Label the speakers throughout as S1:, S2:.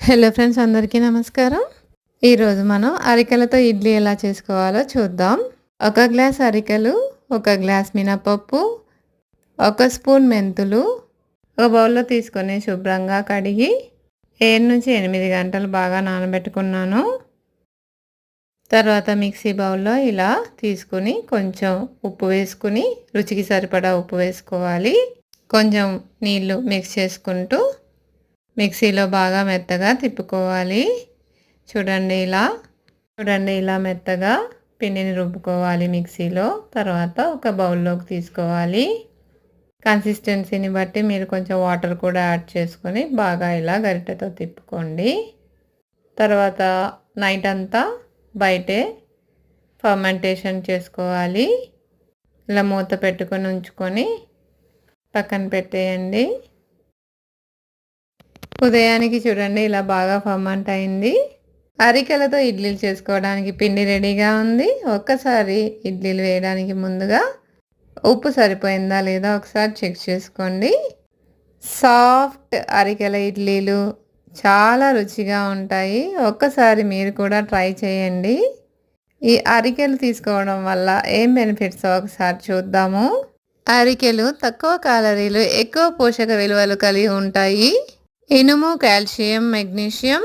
S1: Hello friends అందరికీ నమస్కారం. ఈరోజు మనం అరికెలతో ఇడ్లీ ఎలా చేసుకోవాలో చూద్దాం. ఒక గ్లాస్ అరికెలు ఒక గ్లాస్ మినపప్పు ఒక స్పూన్ మెంతులు ఒక బౌల్లో తీసుకొని శుభ్రంగా కడిగి ఏడు నుంచి ఎనిమిది గంటలు బాగా నానబెట్టుకున్నాను. తర్వాత మిక్సీ బౌల్లో ఇలా తీసుకుని కొంచెం ఉప్పు వేసుకుని రుచికి సరిపడా ఉప్పు వేసుకోవాలి. కొంచెం నీళ్ళు మిక్స్ చేసుకుంటూ మిక్సీలో బాగా మెత్తగా తిప్పుకోవాలి. చూడండి ఇలా. చూడండి ఇలా మెత్తగా పిండిని రుబ్బుకోవాలి మిక్సీలో. తర్వాత ఒక బౌల్లోకి తీసుకోవాలి. కన్సిస్టెన్సీని బట్టి మీరు కొంచెం వాటర్ కూడా యాడ్ చేసుకొని బాగా ఇలా గరిటెతో తిప్పుకోండి. తర్వాత నైట్ అంతా బయటే ఫర్మెంటేషన్ చేసుకోవాలి. ఇలా మూత పెట్టుకొని ఉంచుకొని పక్కన పెట్టేయండి. ఉదయానికి చూడండి ఇలా బాగా ఫర్మంట్ అయింది అరికెలతో ఇడ్లీలు చేసుకోవడానికి పిండి రెడీగా ఉంది. ఒక్కసారి ఇడ్లీలు వేయడానికి ముందుగా ఉప్పు సరిపోయిందా లేదా ఒకసారి చెక్ చేసుకోండి. సాఫ్ట్ అరికెల ఇడ్లీలు చాలా రుచిగా ఉంటాయి. ఒక్కసారి మీరు కూడా ట్రై చేయండి. ఈ అరికెలు తీసుకోవడం వల్ల ఏం బెనిఫిట్స్ ఒకసారి చూద్దాము. అరికెలు తక్కువ క్యాలరీలు ఎక్కువ పోషక విలువలు కలిగి ఉంటాయి. ఇనుము కాల్షియం మెగ్నీషియం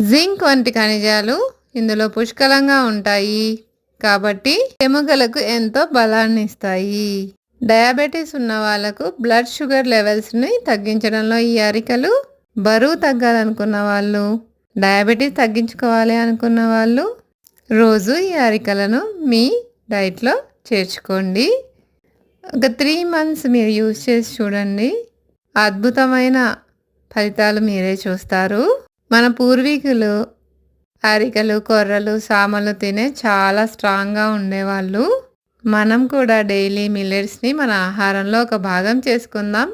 S1: జింక్ వంటి ఖనిజాలు ఇందులో పుష్కలంగా ఉంటాయి. కాబట్టి ఎముకలకు ఎంతో బలాన్ని ఇస్తాయి. డయాబెటీస్ ఉన్న వాళ్ళకు బ్లడ్ షుగర్ లెవెల్స్ని తగ్గించడంలో ఈ అరికలు బరువు తగ్గాలనుకున్న వాళ్ళు డయాబెటీస్ తగ్గించుకోవాలి అనుకున్న వాళ్ళు రోజు ఈ అరికలను మీ డైట్లో చేర్చుకోండి. ఒక త్రీ మంత్స్ మీరు యూజ్ చేసి చూడండి. అద్భుతమైన ఫలితాలు మీరే చూస్తారు. మన పూర్వీకులు అరికలు కొర్రలు సామలు తినే చాలా స్ట్రాంగ్గా ఉండేవాళ్ళు. మనం కూడా డైలీ మిల్లెట్స్ని మన ఆహారంలో ఒక భాగం చేసుకుందాం.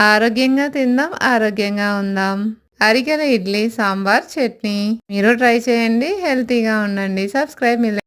S1: ఆరోగ్యంగా తిందాం ఆరోగ్యంగా ఉందాం. అరికెల ఇడ్లీ సాంబార్ చట్నీ. మీరు ట్రై చేయండి హెల్తీగా ఉండండి. Subscribe millet